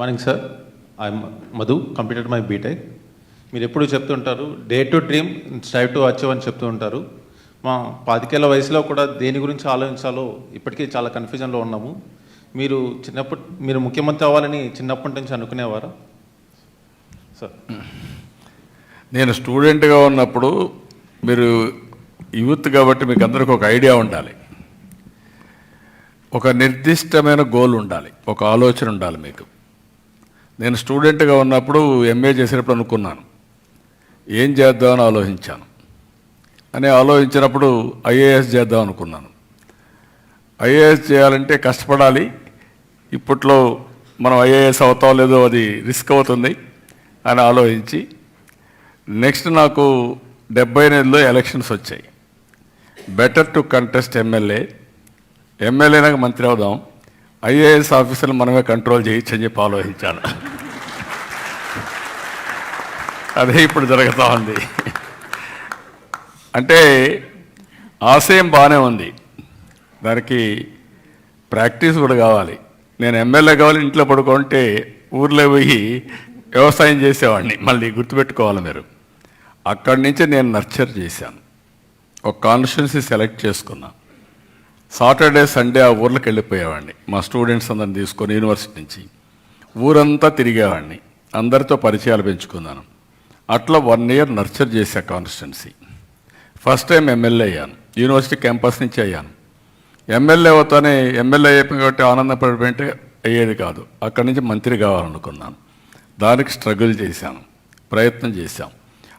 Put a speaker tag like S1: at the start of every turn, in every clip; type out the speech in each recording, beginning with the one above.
S1: Morning sir I Madhu completed my B Tech మీరు ఎప్పుడు చెప్తుంటారు dare to dream strive to achieve అని చెప్తూ ఉంటారు. మా పాతికేళ్ళ వయసులో కూడా దేని గురించి ఆలోచించాలో ఇప్పటికీ చాలా కన్ఫ్యూజన్లో ఉన్నాము. మీరు చిన్నప్పటి మీరు ముఖ్యమంత్రి అవ్వాలని చిన్నప్పటి నుంచి అనుకునేవారా? సార్
S2: నేను స్టూడెంట్గా ఉన్నప్పుడు మీరు యూత్ కాబట్టి మీకు అందరికీ ఒక ఐడియా ఉండాలి. ఒక నిర్దిష్టమైన గోల్ ఉండాలి. ఒక ఆలోచన ఉండాలి మీకు. నేను స్టూడెంట్గా ఉన్నప్పుడు ఎంఏ చేసేటప్పుడు అనుకున్నాను. ఏం చేద్దామని ఆలోచించాను. అని ఆలోచించినప్పుడు ఐఏఎస్ చేద్దాం అనుకున్నాను. ఐఏఎస్ చేయాలంటే కష్టపడాలి. ఇప్పట్లో మనం ఐఏఎస్ అవుతాం లేదో అది రిస్క్ అవుతుంది అని ఆలోచించి నెక్స్ట్ నాకు డెబ్బై ఎనిమిదిలో ఎలక్షన్స్ వచ్చాయి. బెటర్ టు కంటెస్ట్ ఎమ్మెల్యే ఎమ్మెల్యేనాక మంత్రి అవుదాం. ఐఏఎస్ ఆఫీసర్లు మనమే కంట్రోల్ చేయొచ్చు అని చెప్పి ఆలోచించాను. అదే ఇప్పుడు జరుగుతూ ఉంది. అంటే ఆశయం బాగానే ఉంది. దానికి ప్రాక్టీస్ కూడా కావాలి. నేను ఎమ్మెల్యే కావాలి ఇంట్లో పడుకుంటే ఊర్లో పోయి వ్యవసాయం చేసేవాడిని. మళ్ళీ గుర్తుపెట్టుకోవాలి మీరు. అక్కడి నుంచి నేను నర్చర్ చేశాను. ఒక కాన్స్టిట్యున్సీ సెలెక్ట్ చేసుకున్నాను సాటర్డే సండే ఆ ఊర్లోకి వెళ్ళిపోయేవాడిని. మా స్టూడెంట్స్ అందరిని తీసుకొని యూనివర్సిటీ నుంచి. ఊరంతా తిరిగేవాడిని. అందరితో పరిచయాలు పెంచుకున్నాను. అట్లా వన్ ఇయర్ నర్చర్ చేశా కాన్స్టిట్యున్సీ. ఫస్ట్ టైం ఎమ్మెల్యే అయ్యాను. యూనివర్సిటీ క్యాంపస్ నుంచి అయ్యాను. ఎమ్మెల్యే అవుతానే ఎమ్మెల్యే అయిపోయి కాబట్టి ఆనందపడిపోయింటే అయ్యేది కాదు. అక్కడి నుంచి మంత్రి కావాలనుకున్నాను. దానికి స్ట్రగుల్ చేశాను. ప్రయత్నం చేశాం.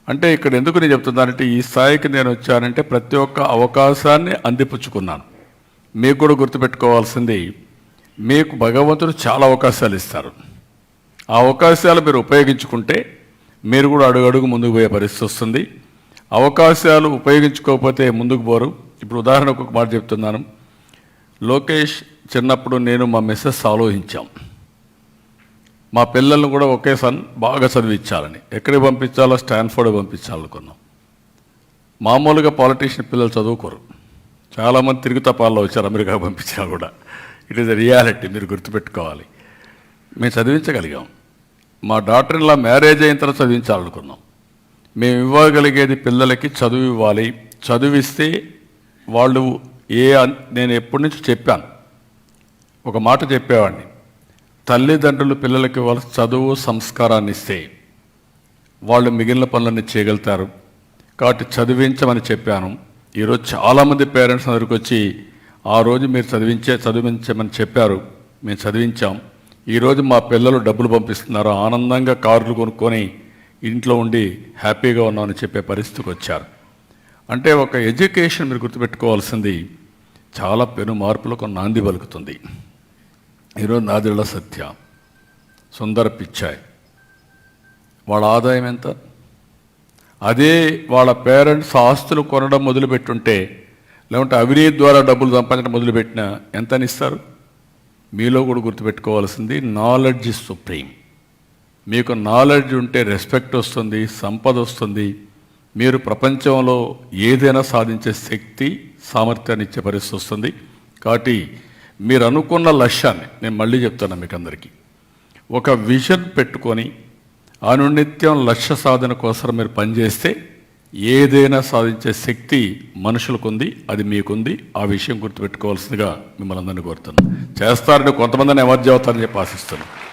S2: అంటే ఇక్కడ ఎందుకు నేను చెప్తున్నానంటే ఈ స్థాయికి నేను వచ్చానంటే ప్రతి ఒక్క అవకాశాన్ని అందిపుచ్చుకున్నాను. మీకు కూడా గుర్తుపెట్టుకోవాల్సింది మీకు భగవంతుడు చాలా అవకాశాలు ఇస్తారు. ఆ అవకాశాలు మీరు ఉపయోగించుకుంటే మీరు కూడా అడుగు అడుగు ముందుకు పోయే పరిస్థితి వస్తుంది. అవకాశాలు ఉపయోగించుకోకపోతే ముందుకు పోరు. ఇప్పుడు ఉదాహరణకు ఒక మాట చెప్తున్నాను. లోకేష్ చిన్నప్పుడు నేను మా మిస్సెస్ ఆలోచించాం. మా పిల్లల్ని కూడా ఒకే సన్ బాగా చదివించాలని. ఎక్కడికి పంపించాలో స్టాన్ఫోర్డ్ పంపించాలనుకున్నాం. మామూలుగా పాలిటీషియన్ పిల్లలు చదువుకోరు. చాలామంది తిరుగు తపాల్లో వచ్చారు అమెరికా పంపించినా కూడా. ఇట్ ఈస్ రియాలిటీ మీరు గుర్తుపెట్టుకోవాలి. మేము చదివించగలిగాం. మా డాక్టర్ ఇలా మ్యారేజ్ అయిన తర్వాత చదివించాలనుకున్నాం. మేము ఇవ్వగలిగేది పిల్లలకి చదువు ఇవ్వాలి. చదివిస్తే వాళ్ళు ఏ నేను ఎప్పటి నుంచి చెప్పాను. ఒక మాట చెప్పేవాడిని. తల్లిదండ్రులు పిల్లలకి వాళ్ళ చదువు సంస్కారాన్ని ఇస్తే. వాళ్ళు మిగిలిన పనులన్నీ చేయగలుగుతారు. కాబట్టి చదివించమని చెప్పాను. ఈరోజు చాలామంది పేరెంట్స్ దగ్గరికి వచ్చి ఆ రోజు మీరు చదివించే చదివించమని చెప్పారు. మేము చదివించాం. ఈరోజు మా పిల్లలు డబ్బులు పంపిస్తున్నారు. ఆనందంగా కార్లు కొనుక్కొని ఇంట్లో ఉండి హ్యాపీగా ఉన్నామని చెప్పే పరిస్థితికి వచ్చారు. అంటే ఒక ఎడ్యుకేషన్ మీరు గుర్తుపెట్టుకోవాల్సింది చాలా పెను మార్పులకు నాంది పలుకుతుంది. ఈరోజు నాదిళ్ళ సత్య సుందర పిచ్చాయ్. వాళ్ళ ఆదాయం ఎంత? అదే వాళ్ళ పేరెంట్స్ ఆస్తులు కొనడం మొదలుపెట్టుంటే లేకుంటే అవినీతి ద్వారా డబ్బులు సంపాదించడం మొదలుపెట్టినా ఎంత ఇస్తారు మీలో కూడా గుర్తుపెట్టుకోవాల్సింది నాలెడ్జ్ ఇస్ సుప్రీం మీకు నాలెడ్జ్ ఉంటే రెస్పెక్ట్ వస్తుంది సంపద వస్తుంది. మీరు ప్రపంచంలో ఏదైనా సాధించే శక్తి సామర్థ్యాన్ని ఇచ్చే పరిస్థితి వస్తుంది. కాబట్టి మీరు అనుకున్న లక్ష్యాన్ని నేను మళ్ళీ చెప్తాను మీకు అందరికీ ఒక విజన్ పెట్టుకొని అనునిత్యం లక్ష్య సాధన కోసం మీరు పనిచేస్తే ఏదైనా సాధించే శక్తి మనుషులకు ఉంది అది మీకుంది. ఆ విషయం గుర్తుపెట్టుకోవాల్సిందిగా మిమ్మల్ని అందరినీ కోరుతున్నాను. చేస్తారని కొంతమందిని ఎమర్జీ అవుతారని చెప్పి ఆశిస్తున్నాను.